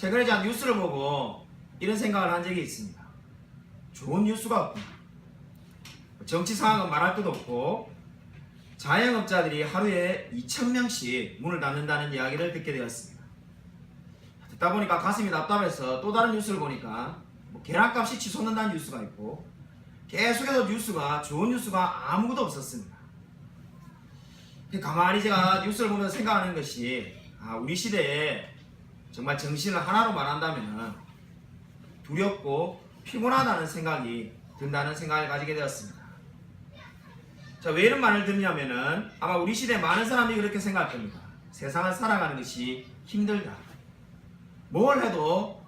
최근에 제가 뉴스를 보고 이런 생각을 한 적이 있습니다. 좋은 뉴스가 없구나. 정치 상황은 말할 것도 없고 자영업자들이 하루에 2,000명씩 문을 닫는다는 이야기를 듣게 되었습니다. 듣다 보니까 가슴이 답답해서 또 다른 뉴스를 보니까 뭐 계란값이 치솟는다는 뉴스가 있고 계속해서 뉴스가 좋은 뉴스가 아무것도 없었습니다. 가만히 제가 뉴스를 보면서 생각하는 것이 아, 우리 시대에 정말 정신을 하나로 말한다면 두렵고 피곤하다는 생각이 든다는 생각을 가지게 되었습니다. 자, 왜 이런 말을 듣냐면은 아마 우리 시대 많은 사람들이 그렇게 생각할 겁니다. 세상을 살아가는 것이 힘들다. 뭘 해도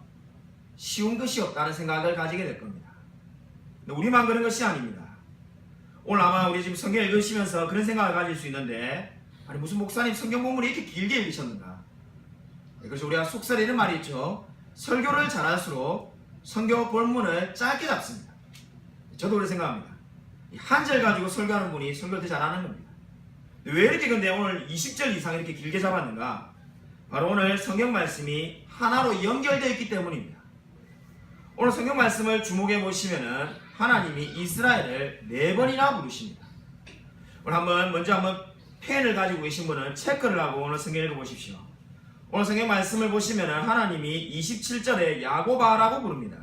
쉬운 것이 없다는 생각을 가지게 될 겁니다. 우리만 그런 것이 아닙니다. 오늘 아마 우리 지금 성경 읽으시면서 그런 생각을 가질 수 있는데 아니 무슨 목사님 성경 본문을 이렇게 길게 읽으셨는가? 네, 그래서 우리가 이런 말이 있죠. 설교를 잘할수록 성경 본문을 짧게 잡습니다. 저도 그렇게 생각합니다. 한 절 가지고 설교하는 분이 설교를 더 잘하는 겁니다. 왜 이렇게 근데 오늘 20절 이상 이렇게 길게 잡았는가? 바로 오늘 성경 말씀이 하나로 연결되어 있기 때문입니다. 오늘 성경 말씀을 주목해 보시면은 하나님이 이스라엘을 네 번이나 부르십니다. 오늘 한번 먼저 한번 펜을 가지고 계신 분은 체크를 하고 오늘 성경 읽어 보십시오. 오늘 성경 말씀을 보시면은 하나님이 27절에 야고바라고 부릅니다.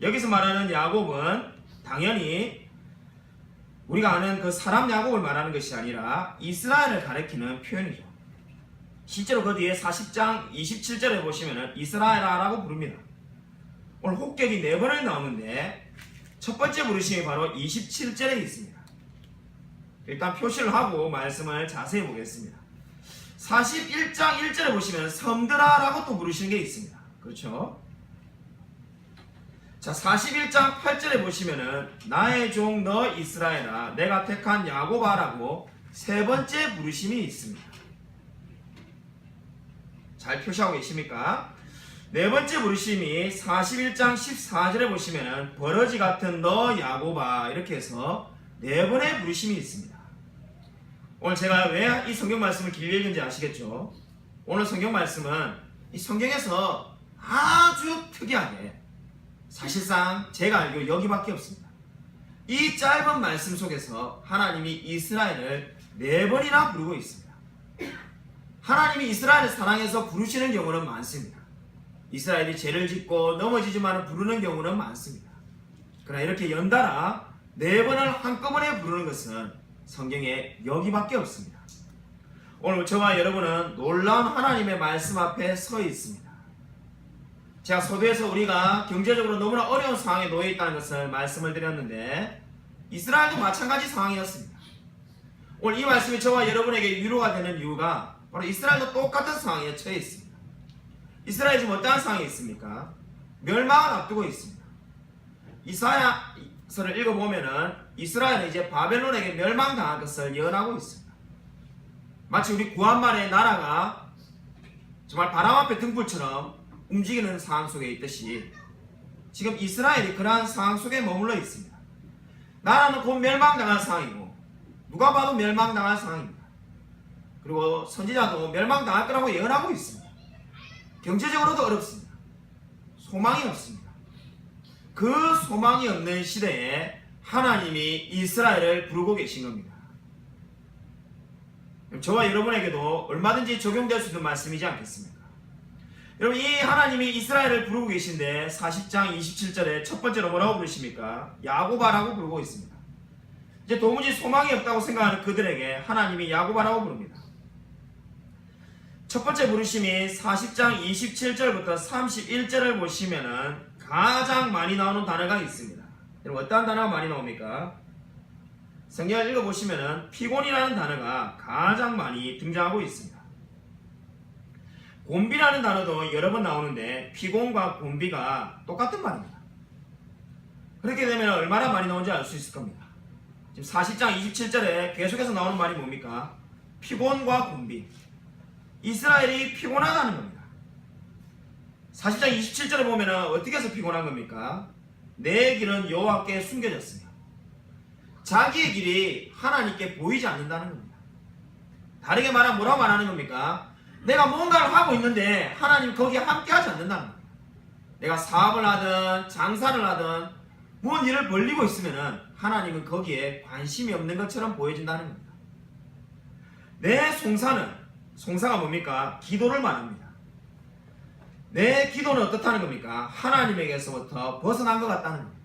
여기서 말하는 야곱은 당연히 우리가 아는 그 사람 야곱을 말하는 것이 아니라 이스라엘을 가리키는 표현이죠. 실제로 그 뒤에 40장 27절에 보시면은 이스라엘아라고 부릅니다. 오늘 혹격이 네 번을 나오는데 첫 번째 부르심이 바로 27절에 있습니다. 일단 표시를 하고 말씀을 자세히 보겠습니다. 41장 1절에 보시면 섬드라라고 또 부르시는 게 있습니다. 그렇죠? 자, 41장 8절에 보시면은 나의 종 너 이스라엘아 내가 택한 야고바라고 세 번째 부르심이 있습니다. 잘 표시하고 계십니까? 네 번째 부르심이 41장 14절에 보시면은 버러지 같은 너 야고바 이렇게 해서 네 번의 부르심이 있습니다. 오늘 제가 왜 이 성경 말씀을 길게 읽은지 아시겠죠? 오늘 성경 말씀은 이 성경에서 아주 특이하게 사실상 제가 알기로 여기밖에 없습니다. 이 짧은 말씀 속에서 하나님이 이스라엘을 네 번이나 부르고 있습니다. 하나님이 이스라엘을 사랑해서 부르시는 경우는 많습니다. 이스라엘이 죄를 짓고 넘어지지만 부르는 경우는 많습니다. 그러나 이렇게 연달아 네 번을 한꺼번에 부르는 것은 성경에 여기밖에 없습니다. 오늘 저와 여러분은 놀라운 하나님의 말씀 앞에 서 있습니다. 제가 서두에서 우리가 경제적으로 너무나 어려운 상황에 놓여 있다는 것을 말씀을 드렸는데 이스라엘도 마찬가지 상황이었습니다. 오늘 이 말씀이 저와 여러분에게 위로가 되는 이유가 바로 이스라엘도 똑같은 상황에 처해 있습니다. 이스라엘이 지금 어떠한 상황에 있습니까? 멸망을 앞두고 있습니다. 이사야서를 읽어보면은 이스라엘은 이제 바벨론에게 멸망당할 것을 예언하고 있습니다. 마치 우리 구한말의 나라가 정말 바람 앞에 등불처럼 움직이는 상황 속에 있듯이 지금 이스라엘이 그러한 상황 속에 머물러 있습니다. 나라는 곧 멸망당할 상황이고 누가 봐도 멸망당할 상황입니다. 그리고 선지자도 멸망당할 거라고 예언하고 있습니다. 경제적으로도 어렵습니다. 소망이 없습니다. 그 소망이 없는 시대에 하나님이 이스라엘을 부르고 계신 겁니다. 저와 여러분에게도 얼마든지 적용될 수 있는 말씀이지 않겠습니까? 여러분 이 하나님이 이스라엘을 부르고 계신데 40장 27절에 첫 번째로 뭐라고 부르십니까? 야고바라고 부르고 있습니다. 이제 도무지 소망이 없다고 생각하는 그들에게 하나님이 야고바라고 부릅니다. 첫 번째 부르심이 40장 27절부터 31절을 보시면은 가장 많이 나오는 단어가 있습니다. 여러분 어떠한 단어가 많이 나옵니까? 성경을 읽어보시면은 피곤이라는 단어가 가장 많이 등장하고 있습니다. 곤비라는 단어도 여러 번 나오는데 피곤과 곤비가 똑같은 말입니다. 그렇게 되면 얼마나 많이 나오는지 알 수 있을 겁니다. 지금 40장 27절에 계속해서 나오는 말이 뭡니까? 피곤과 곤비. 이스라엘이 피곤하다는 겁니다. 40장 27절에 보면 어떻게 해서 피곤한 겁니까? 내 길은 여호와께 숨겨졌으며 자기의 길이 하나님께 보이지 않는다는 겁니다. 다르게 말하면 뭐라고 말하는 겁니까? 내가 뭔가를 하고 있는데 하나님 거기에 함께하지 않는다는 거예요. 내가 사업을 하든 장사를 하든 뭔 일을 벌리고 있으면은 하나님은 거기에 관심이 없는 것처럼 보여진다는 겁니다. 내 송사는 송사가 뭡니까? 기도를 말합니다. 내 기도는 어떻다는 겁니까? 하나님에게서부터 벗어난 것 같다는 겁니다.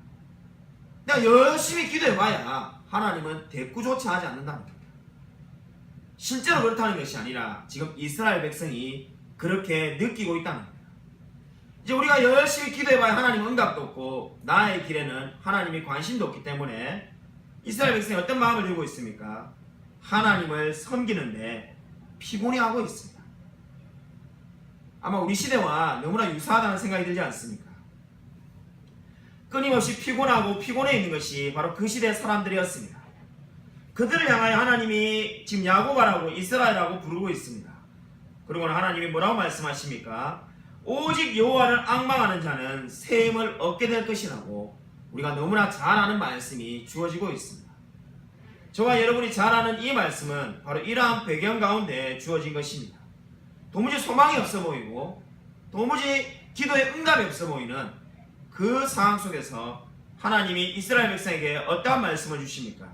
내가 열심히 기도해봐야 하나님은 대꾸조차 하지 않는다는 겁니다. 실제로 그렇다는 것이 아니라 지금 이스라엘 백성이 그렇게 느끼고 있다는 겁니다. 이제 우리가 열심히 기도해봐야 하나님 응답도 없고 나의 길에는 하나님이 관심도 없기 때문에 이스라엘 백성이 어떤 마음을 들고 있습니까? 하나님을 섬기는데 피곤해하고 있습니다. 아마 우리 시대와 너무나 유사하다는 생각이 들지 않습니까? 끊임없이 피곤하고 피곤해 있는 것이 바로 그 시대 사람들이었습니다. 그들을 향하여 하나님이 지금 야고바라고 이스라엘이라고 부르고 있습니다. 그리고 하나님이 뭐라고 말씀하십니까? 오직 여호와를 악망하는 자는 샘을 얻게 될 것이라고 우리가 너무나 잘 아는 말씀이 주어지고 있습니다. 저와 여러분이 잘 아는 이 말씀은 바로 이러한 배경 가운데 주어진 것입니다. 도무지 소망이 없어 보이고 도무지 기도에 응답이 없어 보이는 그 상황 속에서 하나님이 이스라엘 백성에게 어떠한 말씀을 주십니까?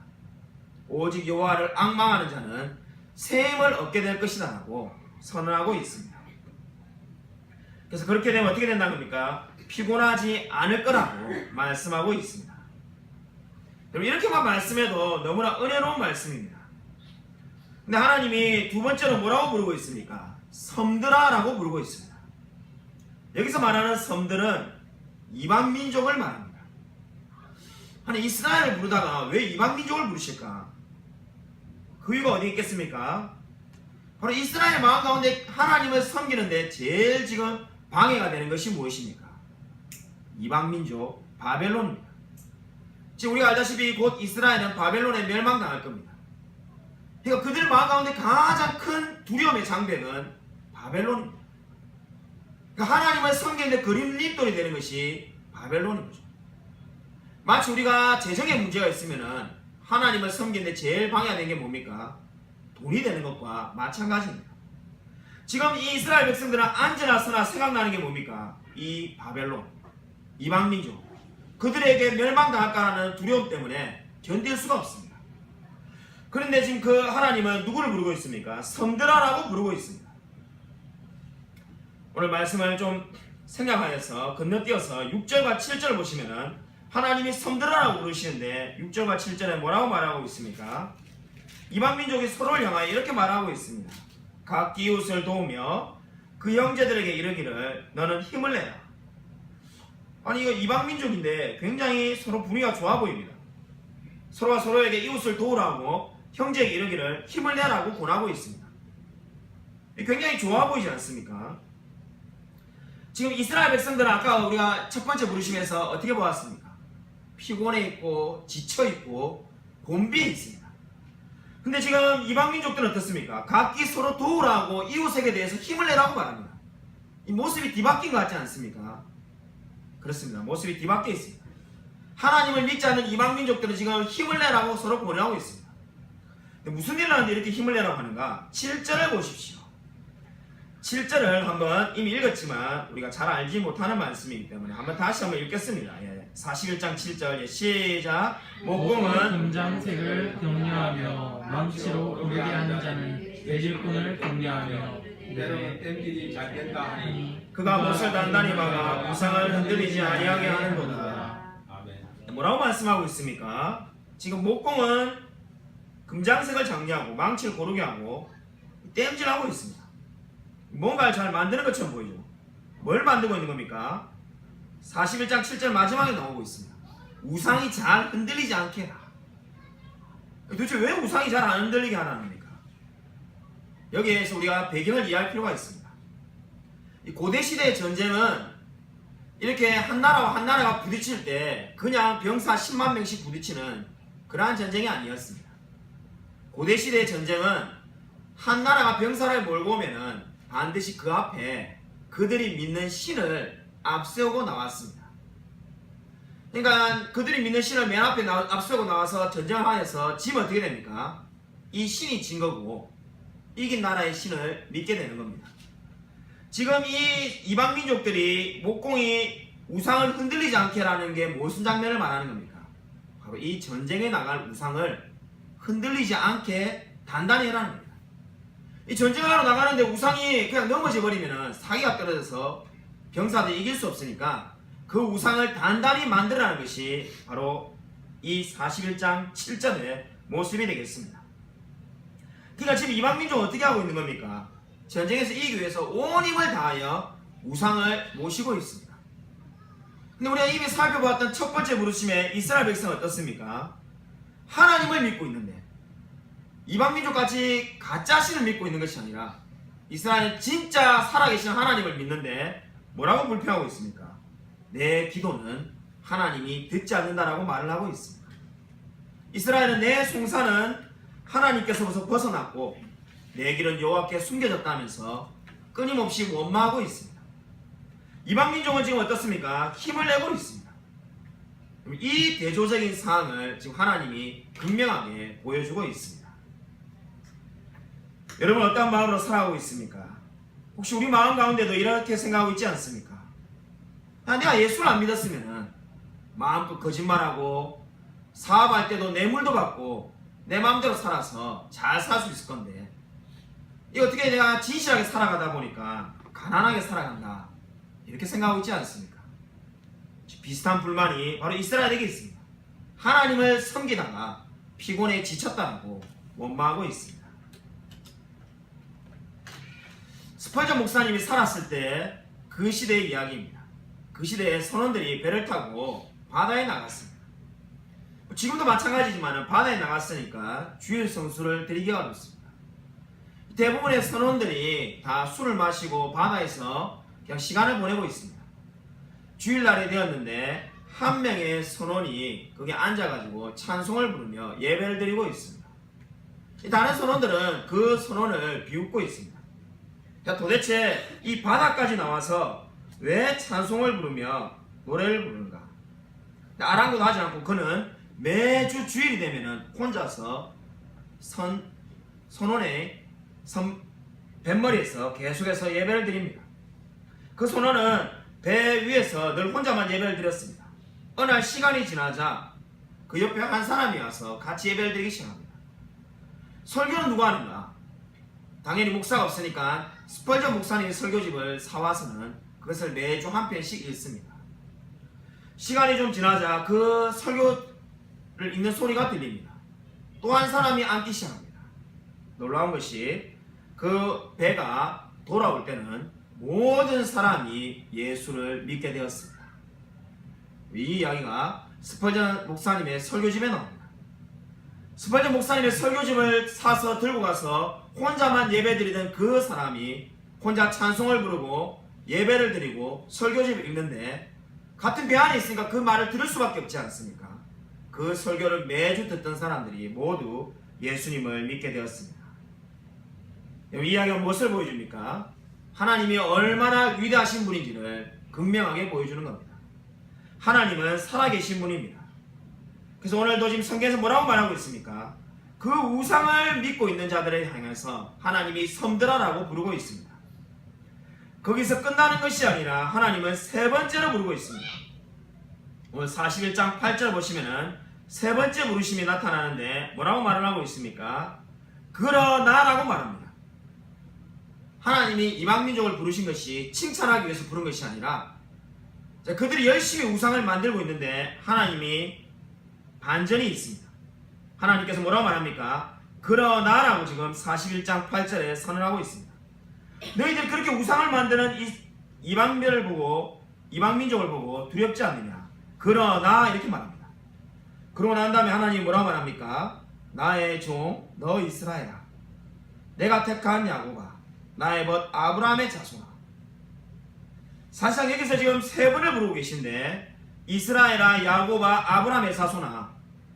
오직 여호와를 악망하는 자는 샘을 얻게 될 것이다 라고 선언하고 있습니다. 그래서 그렇게 되면 어떻게 된다는 겁니까? 피곤하지 않을 거라고 말씀하고 있습니다. 그럼 이렇게만 말씀해도 너무나 은혜로운 말씀입니다. 근데 하나님이 두 번째로 뭐라고 부르고 있습니까? 섬들아라고 부르고 있습니다. 여기서 말하는 섬들은 이방 민족을 말합니다. 아니 이스라엘을 부르다가 왜 이방 민족을 부르실까? 그 이유가 어디 있겠습니까? 바로 이스라엘 마음 가운데 하나님을 섬기는데 제일 지금 방해가 되는 것이 무엇입니까? 이방 민족 바벨론입니다. 지금 우리가 알다시피 곧 이스라엘은 바벨론에 멸망당할 겁니다. 그러니까 그들 마음 가운데 가장 큰 두려움의 장벽은 바벨론입니다. 그러니까 하나님을 섬기는데 그림립돌이 되는 것이 바벨론인 거죠. 마치 우리가 재정에 문제가 있으면은 하나님을 섬기는데 제일 방해되는 게 뭡니까? 돈이 되는 것과 마찬가지입니다. 지금 이 이스라엘 백성들은 앉으나 서나 생각나는 게 뭡니까? 이 바벨론, 이방민족. 그들에게 멸망당할까라는 두려움 때문에 견딜 수가 없습니다. 그런데 지금 그 하나님은 누구를 부르고 있습니까? 섬들아라고 부르고 있습니다. 오늘 말씀을 좀 생각하여서 건너뛰어서 6절과 7절 보시면은 하나님이 섬들아라고 부르시는데 6절과 7절에 뭐라고 말하고 있습니까? 이방 민족이 서로를 향하여 이렇게 말하고 있습니다. 각 이웃을 도우며 그 형제들에게 이르기를 너는 힘을 내라. 아니 이거 이방 민족인데 굉장히 서로 분위기가 좋아 보입니다. 서로가 서로에게 이웃을 도우라고 형제에게 이르기를 힘을 내라고 권하고 있습니다. 굉장히 좋아 보이지 않습니까? 지금 이스라엘 백성들은 아까 우리가 첫 번째 부르심에서 어떻게 보았습니까? 피곤해 있고 지쳐 있고 곤비해 있습니다. 근데 지금 이방 민족들은 어떻습니까? 각기 서로 도우라고 이웃에게 대해서 힘을 내라고 말합니다. 이 모습이 뒤바뀐 것 같지 않습니까? 그렇습니다. 모습이 뒤바뀌어 있습니다. 하나님을 믿지 않는 이방 민족들은 지금 힘을 내라고 서로 권하고 있습니다. 무슨 일을 하는데 이렇게 힘을 내라고 하는가? 7절을 보십시오. 7절을 한번 이미 읽었지만 우리가 잘 알지 못하는 말씀이기 때문에 한번 다시 한번 읽겠습니다. 예. 41장 7절 예. 시작 목공은 금장색을 격려하며 망치로 오르게 하는 자는 외질꾼을 격려하며 때로는 땜질이 잘 된다 하니 그가 못을 단단히 박아 우상을 흔들리지 아니하게 하는도다. 아멘 뭐라고 말씀하고 있습니까? 지금 목공은 금장색을 장려하고 망치를 고르게 하고 땜질하고 있습니다. 뭔가를 잘 만드는 것처럼 보이죠. 뭘 만들고 있는 겁니까? 41장 7절 마지막에 나오고 있습니다. 우상이 잘 흔들리지 않게 해라. 도대체 왜 우상이 잘 안 흔들리게 하라는 겁니까? 여기에서 우리가 배경을 이해할 필요가 있습니다. 이 고대 시대의 전쟁은 이렇게 한 나라와 한 나라가 부딪힐 때 그냥 병사 10만 명씩 부딪히는 그러한 전쟁이 아니었습니다. 고대 시대의 전쟁은 한 나라가 병사를 몰고 오면은 반드시 그 앞에 그들이 믿는 신을 앞세우고 나왔습니다. 그러니까 그들이 믿는 신을 맨 앞에 나, 앞세우고 나와서 전쟁을 하여서 지면 어떻게 됩니까? 이 신이 진 거고 이긴 나라의 신을 믿게 되는 겁니다. 지금 이 이방 민족들이 목공이 우상을 흔들리지 않게라는 게 무슨 장면을 말하는 겁니까? 바로 이 전쟁에 나갈 우상을 흔들리지 않게 단단히 해라는 겁니다. 이 전쟁을 하러 나가는데 우상이 그냥 넘어져 버리면은 사기가 떨어져서 병사들이 이길 수 없으니까 그 우상을 단단히 만들라는 것이 바로 이 41장 7절의 모습이 되겠습니다. 그러니까 지금 이방 민족은 어떻게 하고 있는 겁니까? 전쟁에서 이기기 위해서 온 힘을 다하여 우상을 모시고 있습니다. 근데 우리가 이미 살펴보았던 첫 번째 부르심에 이스라엘 백성은 어떻습니까? 하나님을 믿고 있는데 이방 민족같이 가짜 신을 믿고 있는 것이 아니라 이스라엘은 진짜 살아계신 하나님을 믿는데 뭐라고 불평하고 있습니까? 내 기도는 하나님이 듣지 않는다라고 말을 하고 있습니다. 이스라엘은 내 송사는 하나님께서부터 벗어났고 내 길은 여호와께 숨겨졌다면서 끊임없이 원망하고 있습니다. 이방 민족은 지금 어떻습니까? 힘을 내고 있습니다. 이 대조적인 사항을 지금 하나님이 분명하게 보여주고 있습니다. 여러분 어떤 마음으로 살아가고 있습니까? 혹시 우리 마음 가운데도 이렇게 생각하고 있지 않습니까? 야, 내가 예수를 안 믿었으면은 마음껏 거짓말하고 사업할 때도 뇌물도 받고 내 마음대로 살아서 잘 살 수 있을 건데 이 어떻게 내가 진실하게 살아가다 보니까 가난하게 살아간다 이렇게 생각하고 있지 않습니까? 비슷한 불만이 바로 이스라엘에게 있습니다. 하나님을 섬기다가 피곤에 지쳤다고 원망하고 있습니다. 스펄전 목사님이 살았을 때 그 시대의 이야기입니다. 그 시대에 선원들이 배를 타고 바다에 나갔습니다. 지금도 마찬가지지만 바다에 나갔으니까 주일 성수를 드리기가 어렵습니다. 대부분의 선원들이 다 술을 마시고 바다에서 그냥 시간을 보내고 있습니다. 주일날이 되었는데 한 명의 선원이 거기 앉아가지고 찬송을 부르며 예배를 드리고 있습니다. 다른 선원들은 그 선원을 비웃고 있습니다. 자, 도대체 이 바다까지 나와서 왜 찬송을 부르며 노래를 부르는가? 아랑곳 하지 않고 그는 매주 주일이 되면은 혼자서 선 선원의 선 뱃머리에서 계속해서 예배를 드립니다. 그 선원은 배 위에서 늘 혼자만 예배를 드렸습니다. 어느 날 시간이 지나자 그 옆에 한 사람이 와서 같이 예배를 드리기 시작합니다. 설교는 누가 하는가? 당연히 목사가 없으니까 스펄전 목사님이 설교집을 사와서는 그것을 매주 한 편씩 읽습니다. 시간이 좀 지나자 그 설교를 읽는 소리가 들립니다. 또 한 사람이 앉기 시작합니다. 놀라운 것이 그 배가 돌아올 때는 모든 사람이 예수를 믿게 되었습니다. 이 이야기가 스펄전 목사님의 설교집에 나옵니다. 스펄전 목사님의 설교집을 사서 들고 가서 혼자만 예배드리던 그 사람이 혼자 찬송을 부르고 예배를 드리고 설교집을 읽는데 같은 배 안에 있으니까 그 말을 들을 수밖에 없지 않습니까? 그 설교를 매주 듣던 사람들이 모두 예수님을 믿게 되었습니다. 이 이야기가 무엇을 보여줍니까? 하나님이 얼마나 위대하신 분인지를 극명하게 보여주는 겁니다. 하나님은 살아계신 분입니다. 그래서 오늘도 지금 성경에서 뭐라고 말하고 있습니까? 그 우상을 믿고 있는 자들을 향해서 하나님이 섬들하라고 부르고 있습니다. 거기서 끝나는 것이 아니라 하나님은 세 번째로 부르고 있습니다. 오늘 41장 8절 보시면은 세 번째 부르심이 나타나는데 뭐라고 말을 하고 있습니까? 그러나라고 말합니다. 하나님이 이방민족을 부르신 것이 칭찬하기 위해서 부른 것이 아니라 자, 그들이 열심히 우상을 만들고 있는데 하나님이 반전이 있습니다. 하나님께서 뭐라고 말합니까? 그러나라고 지금 41장 8절에 선언하고 있습니다. 너희들 그렇게 우상을 만드는 이 이방별을 보고 이방민족을 보고 두렵지 않느냐? 그러나 이렇게 말합니다. 그러고 난 다음에 하나님이 뭐라고 말합니까? 나의 종 너 이스라엘아 내가 택한 야곱아 나의 벗 아브라함의 자손아 사실상 여기서 지금 세 번을 부르고 계신데 이스라엘아 야곱아 아브라함의 자손아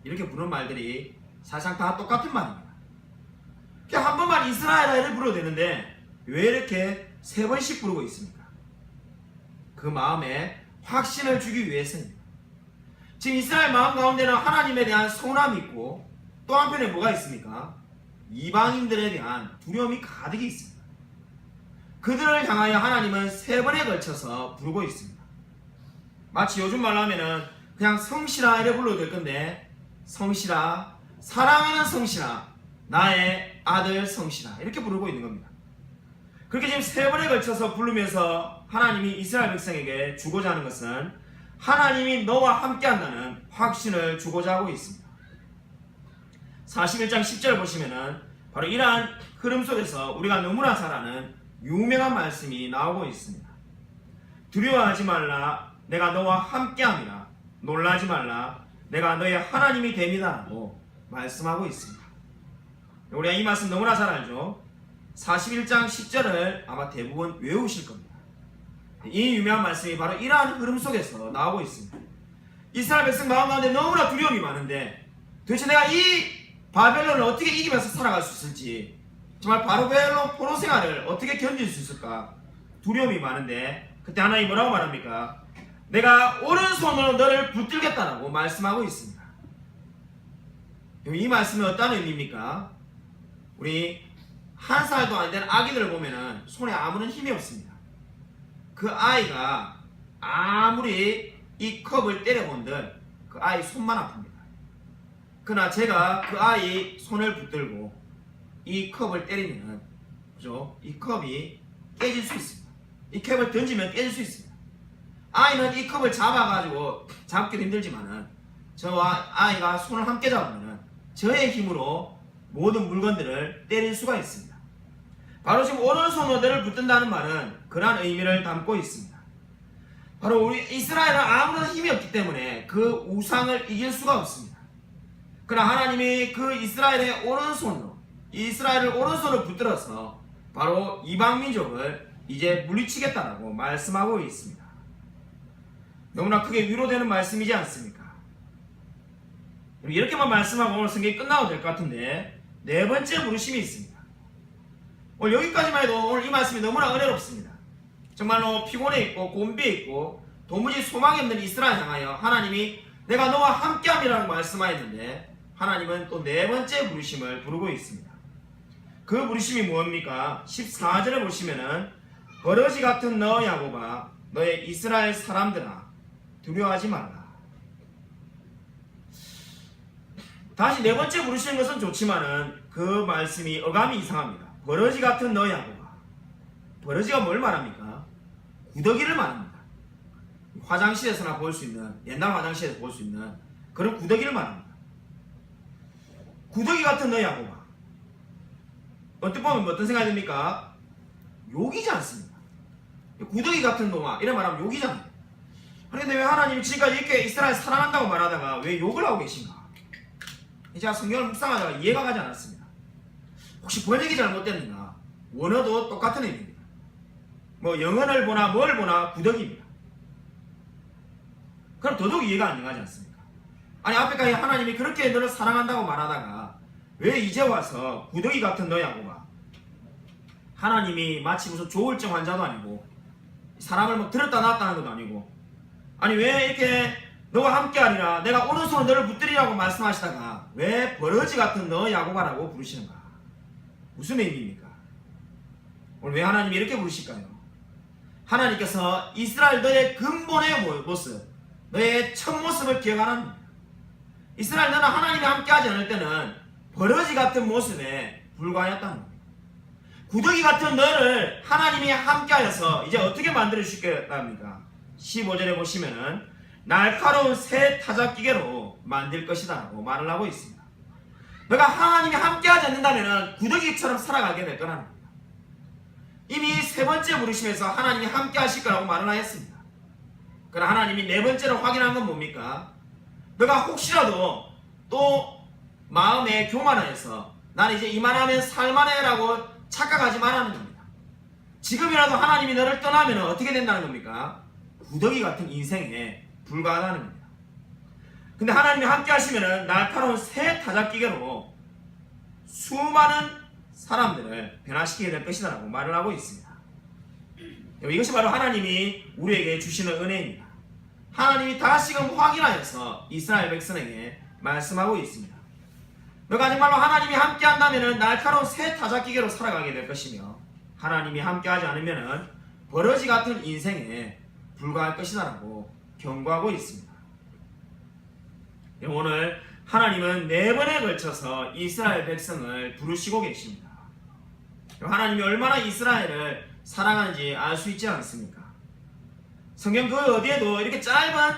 이렇게 부르는 말들이 사실상 다 똑같은 말입니다. 그냥 한 번만 이스라엘아를 불러도 되는데 왜 이렇게 세 번씩 부르고 있습니까? 그 마음에 확신을 주기 위해서입니다. 지금 이스라엘 마음 가운데는 하나님에 대한 서운함이 있고 또 한편에 뭐가 있습니까? 이방인들에 대한 두려움이 가득히 있습니다. 그들을 향하여 하나님은 세 번에 걸쳐서 부르고 있습니다. 마치 요즘 말로 하면은 그냥 성실아 이래 불러도 될 건데 성실아 사랑하는 성실아 나의 아들 성실아 이렇게 부르고 있는 겁니다. 그렇게 지금 세 번에 걸쳐서 부르면서 하나님이 이스라엘 백성에게 주고자 하는 것은 하나님이 너와 함께 한다는 확신을 주고자 하고 있습니다. 41장 10절 보시면은 바로 이러한 흐름 속에서 우리가 너무나 잘 아는 유명한 말씀이 나오고 있습니다. 두려워하지 말라 내가 너와 함께함이라 놀라지 말라 내가 너의 하나님이 됨이다라고 말씀하고 있습니다. 우리가 이 말씀 너무나 잘 알죠. 41장 10절을 아마 대부분 외우실 겁니다. 이 유명한 말씀이 바로 이러한 흐름 속에서 나오고 있습니다. 이스라엘 백성 마음 가운데 너무나 두려움이 많은데 도대체 내가 이 바벨론을 어떻게 이기면서 살아갈 수 있을지 정말 바벨론 포로 생활을 어떻게 견딜 수 있을까 두려움이 많은데 그때 하나님 뭐라고 말합니까? 내가 오른손으로 너를 붙들겠다라고 말씀하고 있습니다. 이 말씀은 어떤 의미입니까? 우리 한 살도 안 된 아기들을 보면은 손에 아무런 힘이 없습니다. 그 아이가 아무리 이 컵을 때려본들 그 아이 손만 아픕니다. 그러나 제가 그 아이 손을 붙들고 이 컵을 때리면은 그죠? 이 컵이 깨질 수 있습니다. 이 컵을 던지면 깨질 수 있습니다. 아이는 이 컵을 잡아가지고 잡기도 힘들지만은 저와 아이가 손을 함께 잡으면은 저의 힘으로 모든 물건들을 때릴 수가 있습니다. 바로 지금 오른손으로 너를 붙든다는 말은 그러한 의미를 담고 있습니다. 바로 우리 이스라엘은 아무런 힘이 없기 때문에 그 우상을 이길 수가 없습니다. 그러나 하나님이 그 이스라엘의 오른손으로 이스라엘을 오른손으로 붙들어서 바로 이방 민족을 이제 물리치겠다라고 말씀하고 있습니다. 너무나 크게 위로되는 말씀이지 않습니까? 이렇게만 말씀하고 오늘 성경이 끝나도 될 것 같은데 네 번째 부르심이 있습니다. 오늘 여기까지만 해도 오늘 이 말씀이 너무나 은혜롭습니다. 정말로 피곤해 있고 곤비해 있고 도무지 소망이 없는 이스라엘 향하여 하나님이 내가 너와 함께함이라고 말씀하였는데 하나님은 또 네 번째 부르심을 부르고 있습니다. 그 부르심이 무엇입니까? 14절에 보시면은 버러지 같은 너 야곱아 너의 이스라엘 사람들아 두려워하지 말라. 다시 네 번째 부르시는 것은 좋지만은 그 말씀이 어감이 이상합니다. 버러지 같은 너 야곱아. 버러지가 뭘 말합니까? 구더기를 말합니다. 화장실에서나 볼 수 있는 옛날 화장실에서 볼 수 있는 그런 구더기를 말합니다. 구더기 같은 너 야곱아. 어떻게 보면 어떤 생각이 듭니까? 욕이지 않습니까? 구더기 같은 놈아 이런 말하면 욕이잖아요. 그런데 왜 하나님이 지금까지 이렇게 이스라엘 사랑한다고 말하다가 왜 욕을 하고 계신가? 제가 성경을 묵상하다가 이해가 가지 않았습니다. 혹시 번역이 잘못됐는가? 원어도 똑같은 의미입니다. 뭐 영어를 보나 뭘 보나 구덕입니다. 그럼 더더욱 이해가 안 가지 않습니까? 아니 앞에까지 하나님이 그렇게 너를 사랑한다고 말하다가 왜 이제 와서 구더기 같은 너야고 봐? 하나님이 마치 무슨 조울증 환자도 아니고 사람을 뭐 들었다 놨다 하는 것도 아니고 아니 왜 이렇게 너와 함께하리라 내가 오른손으로 너를 붙들이라고 말씀하시다가 왜 버러지 같은 너 야고바라고 부르시는가? 무슨 의미입니까? 오늘 왜 하나님이 이렇게 부르실까요? 하나님께서 이스라엘 너의 근본의 모- 모습, 너의 첫 모습을 기억하는. 이스라엘 너는 하나님이 함께하지 않을 때는 버러지 같은 모습에 불과하였다는 겁니다. 구더기 같은 너를 하나님이 함께하여서 이제 어떻게 만들어 주시겠답니까? 15절에 보시면은 날카로운 새 타작기계로 만들 것이다 라고 말을 하고 있습니다. 너가 하나님이 함께하지 않는다면 구더기처럼 살아가게 될 거라는 겁니다. 이미 세 번째 부르심에서 하나님이 함께 하실 거라고 말을 하였습니다. 그러나 하나님이 네 번째로 확인한 건 뭡니까? 너가 혹시라도 또 마음에 교만하여서 나는 이제 이만하면 살만해라고 착각하지 말라는 겁니다. 지금이라도 하나님이 너를 떠나면 어떻게 된다는 겁니까? 구더기 같은 인생에 불과하다는 겁니다. 근데 하나님이 함께 하시면은 날카로운 새 타작기계로 수많은 사람들을 변화시키게 될 것이다라고 말을 하고 있습니다. 이것이 바로 하나님이 우리에게 주시는 은혜입니다. 하나님이 다시금 확인하여서 이스라엘 백성에게 말씀하고 있습니다. 너가 정말로 하나님이 함께 한다면 날카로운 새 타작기계로 살아가게 될 것이며 하나님이 함께 하지 않으면 버러지 같은 인생에 불과할 것이다라고 경고하고 있습니다. 오늘 하나님은 네 번에 걸쳐서 이스라엘 백성을 부르시고 계십니다. 하나님이 얼마나 이스라엘을 사랑하는지 알 수 있지 않습니까? 성경 그 어디에도 이렇게 짧은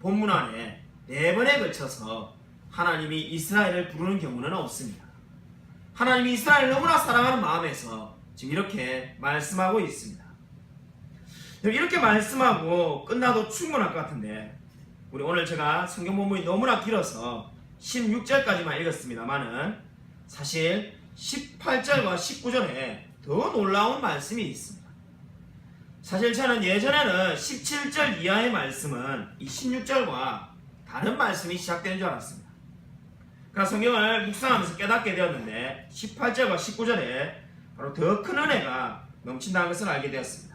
본문 안에 네 번에 걸쳐서 하나님이 이스라엘을 부르는 경우는 없습니다. 하나님이 이스라엘을 너무나 사랑하는 마음에서 지금 이렇게 말씀하고 있습니다. 이렇게 말씀하고 끝나도 충분할 것 같은데 우리 오늘 제가 성경 본문이 너무나 길어서 16절까지만 읽었습니다만은 사실 18절과 19절에 더 놀라운 말씀이 있습니다. 사실 저는 예전에는 17절 이하의 말씀은 이 16절과 다른 말씀이 시작되는 줄 알았습니다. 그러나 성경을 묵상하면서 깨닫게 되었는데 18절과 19절에 바로 더 큰 은혜가 넘친다는 것을 알게 되었습니다.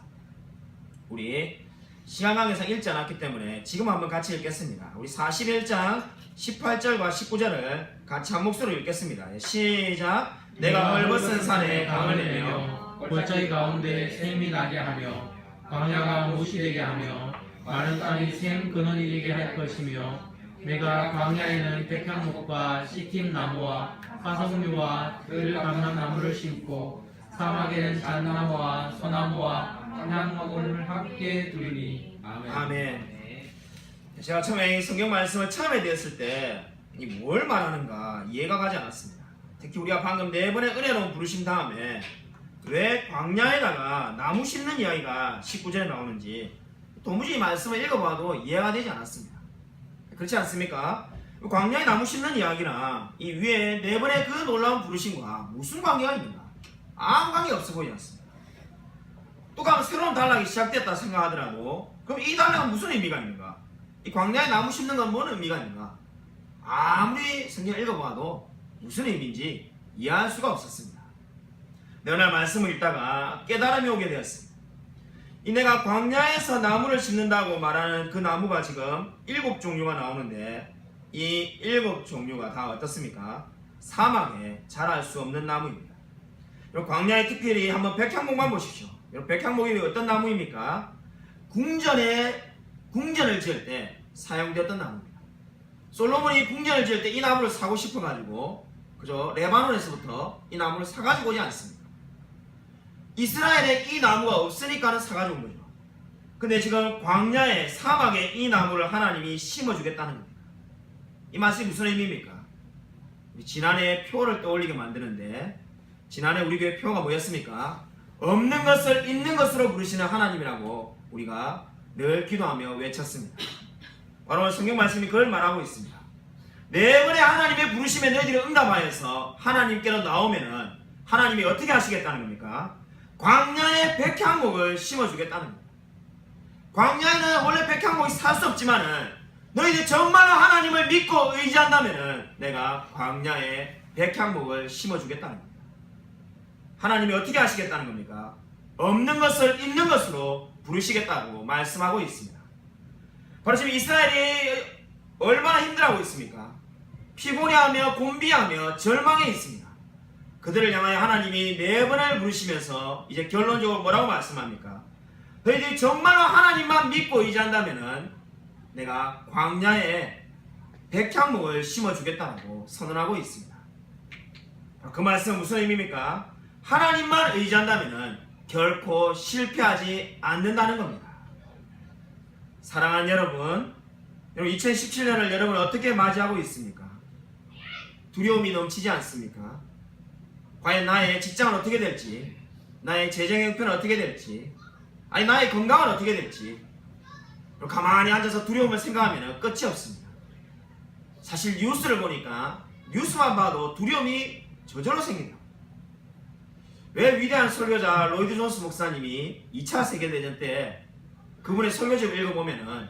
우리 시간 관계상 읽지 않았기 때문에 지금 한번 같이 읽겠습니다. 우리 41장 18절과 19절을 같이 한 목소리로 읽겠습니다. 예, 시작. 내가 헐벗은 산에 강을 내며 골짜기 가운데 샘이 나게 하며 광야가 못이 되게 하며 마른 땅이 샘 근원이 되게 할 것이며 내가 광야에는 백향목과 시팀 나무와 화석류와 들 감난 나무를 심고 사막에는 잣나무와 소나무와 향목을 함께 두리니 아멘. 아멘. 제가 처음에 이 성경 말씀을 처음에 되었을 때 이 뭘 말하는가 이해가 가지 않았습니다. 특히 우리가 방금 네 번의 은혜로 부르신 다음에 왜 광야에다가 나무 심는 이야기가 19절에 나오는지 도무지 이 말씀을 읽어봐도 이해가 되지 않았습니다. 그렇지 않습니까? 광야에 나무 심는 이야기나 이 위에 네 번의 그 놀라운 부르심과 무슨 관계가 있는가? 아무 관계 없어 보이지 않습니다. 또 가면 새로운 단락이 시작됐다 생각하더라도 그럼 이 단락은 무슨 의미가 있는가? 이 광야에 나무 심는 건 뭔 의미가 있는가? 아무리 성경 읽어봐도 무슨 의미인지 이해할 수가 없었습니다. 네, 오늘 말씀을 읽다가 깨달음이 오게 되었습니다. 이 내가 광야에서 나무를 심는다고 말하는 그 나무가 지금 일곱 종류가 나오는데 이 일곱 종류가 다 어떻습니까? 사막에 자랄 수 없는 나무입니다. 여러분 광야의 특별히 한번 백향목만 보십시오. 여러분 백향목이 어떤 나무입니까? 궁전에 궁전을 지을 때 사용되었던 나무입니다. 솔로몬이 궁전을 지을 때 이 나무를 사고 싶어 가지고 그죠 레바논에서부터 이 나무를 사 가지고 오지 않습니다. 이스라엘에 이 나무가 없으니까는 사 가지고 온 거죠. 근데 지금 광야에 사막에 이 나무를 하나님이 심어 주겠다는 겁니다. 이 말씀이 무슨 의미입니까? 지난해 표를 떠올리게 만드는데 지난해 우리 교회 표가 뭐였습니까? 없는 것을 있는 것으로 부르시는 하나님이라고 우리가 늘 기도하며 외쳤습니다. 바로 성경 말씀이 그걸 말하고 있습니다. 네 번의 하나님의 부르심에 너희들이 응답하여서 하나님께로 나오면은 하나님이 어떻게 하시겠다는 겁니까? 광야에 백향목을 심어주겠다는 겁니다. 광야에는 원래 백향목이 살 수 없지만은 너희들 정말로 하나님을 믿고 의지한다면은 내가 광야에 백향목을 심어주겠다는 겁니다. 하나님이 어떻게 하시겠다는 겁니까? 없는 것을 있는 것으로 부르시겠다고 말씀하고 있습니다. 바로 지금 이스라엘이 얼마나 힘들어하고 있습니까? 피곤해하며 곤비하며 절망해 있습니다. 그들을 향하여 하나님이 네 번을 부르시면서 이제 결론적으로 뭐라고 말씀합니까? 너희들이 정말로 하나님만 믿고 의지한다면은 내가 광야에 백향목을 심어주겠다고 선언하고 있습니다. 그 말씀은 무슨 의미입니까? 하나님만 의지한다면은 결코 실패하지 않는다는 겁니다. 사랑하는 여러분, 여러분 2017년을 여러분 어떻게 맞이하고 있습니까? 두려움이 넘치지 않습니까? 과연 나의 직장은 어떻게 될지, 나의 재정 형편은 어떻게 될지, 아니 나의 건강은 어떻게 될지, 가만히 앉아서 두려움을 생각하면 끝이 없습니다. 사실 뉴스를 보니까 뉴스만 봐도 두려움이 저절로 생긴다. 왜 위대한 설교자 로이드 존스 목사님이 2차 세계대전 때 그분의 설교집을 읽어보면은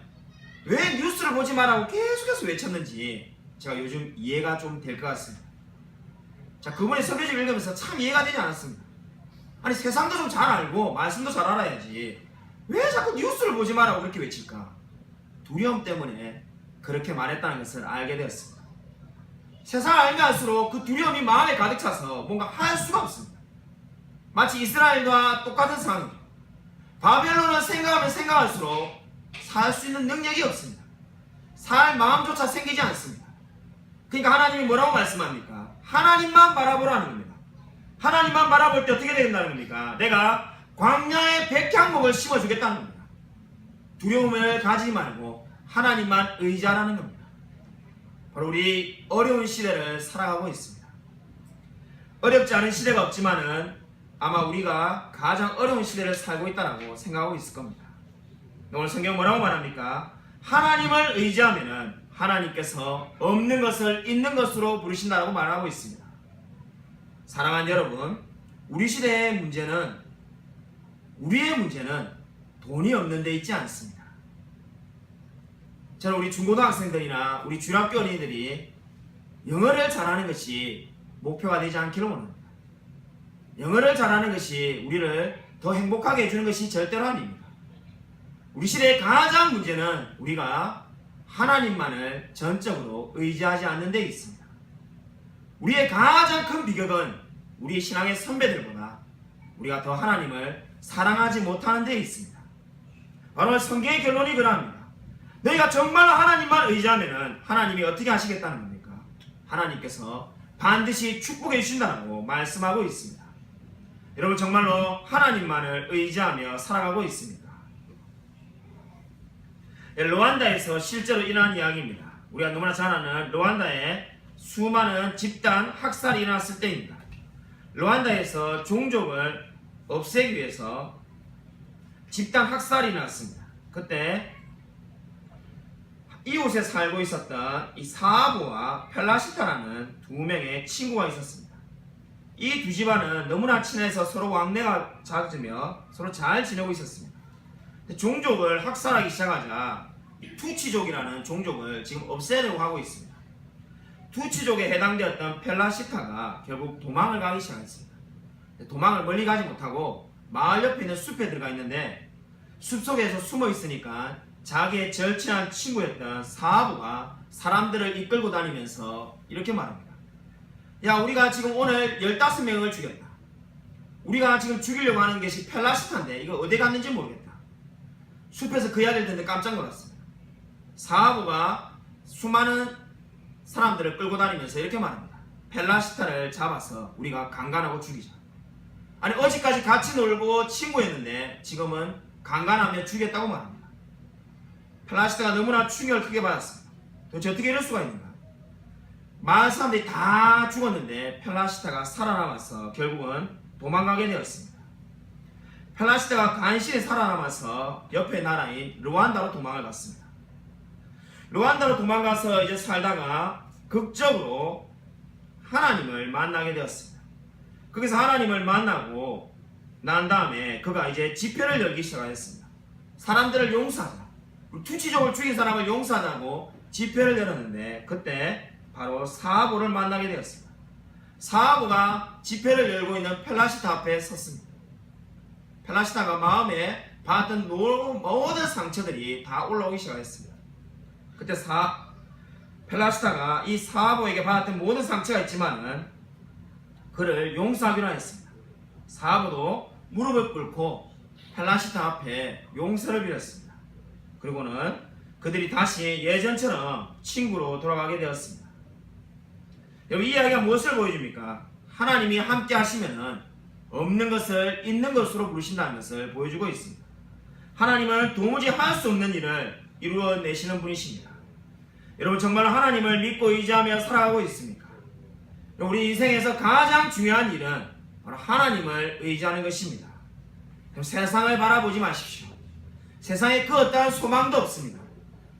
왜 뉴스를 보지 말라고 계속해서 외쳤는지 제가 요즘 이해가 좀 될 것 같습니다. 자, 그분의 설교집 읽으면서 참 이해가 되지 않았습니다. 아니, 세상도 좀 잘 알고, 말씀도 잘 알아야지. 왜 자꾸 뉴스를 보지 말라고 그렇게 외칠까? 두려움 때문에 그렇게 말했다는 것을 알게 되었습니다. 세상을 알면 알수록 그 두려움이 마음에 가득 차서 뭔가 할 수가 없습니다. 마치 이스라엘과 똑같은 상황입니다. 바벨론은 생각하면 생각할수록 살 수 있는 능력이 없습니다. 살 마음조차 생기지 않습니다. 그러니까 하나님이 뭐라고 말씀합니까? 하나님만 바라보라는 겁니다. 하나님만 바라볼 때 어떻게 된다는 겁니까? 내가 광야에 백향목을 심어주겠다는 겁니다. 두려움을 가지지 말고 하나님만 의지하라는 겁니다. 바로 우리 어려운 시대를 살아가고 있습니다. 어렵지 않은 시대가 없지만은 아마 우리가 가장 어려운 시대를 살고 있다라고 생각하고 있을 겁니다. 오늘 성경 뭐라고 말합니까? 하나님을 의지하면은 하나님께서 없는 것을 있는 것으로 부르신다라고 말하고 있습니다. 사랑하는 여러분, 우리 시대의 문제는 우리의 문제는 돈이 없는 데 있지 않습니다. 저는 우리 중고등학생들이나 우리 중학교 어린이들이 영어를 잘하는 것이 목표가 되지 않기를 원합니다. 영어를 잘하는 것이 우리를 더 행복하게 해주는 것이 절대로 아닙니다. 우리 시대의 가장 문제는 우리가 하나님만을 전적으로 의지하지 않는 데 있습니다. 우리의 가장 큰 비극은 우리 신앙의 선배들보다 우리가 더 하나님을 사랑하지 못하는 데 있습니다. 바로 성경의 결론이 그러합니다. 너희가 정말 하나님만 의지하면 하나님이 어떻게 하시겠다는 겁니까? 하나님께서 반드시 축복해 주신다고 말씀하고 있습니다. 여러분 정말로 하나님만을 의지하며 살아가고 있습니다. 예, 루안다에서 실제로 일어난 이야기입니다. 우리가 너무나 잘 아는 루안다에 수많은 집단 학살이 일어났을 때입니다. 루안다에서 종족을 없애기 위해서 집단 학살이 일어났습니다. 그때 이곳에 살고 있었던 이 사하보와 펠라시타라는 두 명의 친구가 있었습니다. 이 두 집안은 너무나 친해서 서로 왕래가 잦으며 서로 잘 지내고 있었습니다. 종족을 학살하기 시작하자 이 투치족이라는 종족을 지금 없애려고 하고 있습니다. 투치족에 해당되었던 펠라시타가 결국 도망을 가기 시작했습니다. 도망을 멀리 가지 못하고 마을 옆에 있는 숲에 들어가 있는데 숲 속에서 숨어 있으니까 자기의 절친한 친구였던 사하부가 사람들을 이끌고 다니면서 이렇게 말합니다. 야, 우리가 지금 오늘 15명을 죽였다. 우리가 지금 죽이려고 하는 것이 펠라시타인데 이거 어디 갔는지 모르겠다. 숲에서 그 이야기를 듣는데 깜짝 놀랐습니다. 사하부가 수많은 사람들을 끌고 다니면서 이렇게 말합니다. 펠라시타를 잡아서 우리가 강간하고 죽이자. 아니 어제까지 같이 놀고 친구였는데 지금은 강간하며 죽였다고 말합니다. 펠라시타가 너무나 충격을 크게 받았습니다. 도대체 어떻게 이럴 수가 있는가? 마을 사람들이 다 죽었는데 펠라시타가 살아남아서 결국은 도망가게 되었습니다. 펠라시타가 간신히 살아남아서 옆에 나라인 루안다로 도망을 갔습니다. 루안다로 도망가서 이제 살다가 극적으로 하나님을 만나게 되었습니다. 거기서 하나님을 만나고 난 다음에 그가 이제 집회를 열기 시작했습니다. 사람들을 용서하자. 투치족을 죽인 사람을 용서하자고 집회를 열었는데 그때 바로 사하보를 만나게 되었습니다. 사하보가 집회를 열고 있는 펠라시타 앞에 섰습니다. 펠라시타가 마음에 받았던 노- 모든 상처들이 다 올라오기 시작했습니다. 그때 사 펠라시타가 이 사하보에게 받았던 모든 상처가 있지만은 그를 용서하기로 했습니다. 사하보도 무릎을 꿇고 펠라시타 앞에 용서를 빌었습니다. 그리고는 그들이 다시 예전처럼 친구로 돌아가게 되었습니다. 여러분 이 이야기가 무엇을 보여줍니까? 하나님이 함께 하시면은 없는 것을 있는 것으로 부르신다는 것을 보여주고 있습니다. 하나님은 도무지 할 수 없는 일을 이루어내시는 분이십니다. 여러분 정말 하나님을 믿고 의지하며 살아가고 있습니까? 우리 인생에서 가장 중요한 일은 바로 하나님을 의지하는 것입니다. 세상을 바라보지 마십시오. 세상에 그 어떠한 소망도 없습니다.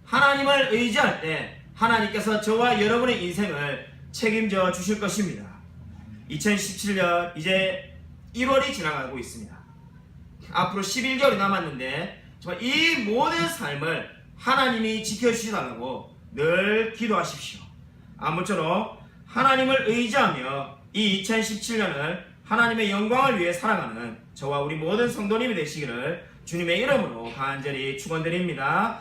하나님을 의지할 때 하나님께서 저와 여러분의 인생을 책임져 주실 것입니다. 2017년 이제 1월이 지나가고 있습니다. 앞으로 11개월이 남았는데 정말 이 모든 삶을 하나님이 지켜주시달라고 늘 기도하십시오. 아무쪼록 하나님을 의지하며 이 2017년을 하나님의 영광을 위해 살아가는 저와 우리 모든 성도님이 되시기를 주님의 이름으로 간절히 축원드립니다.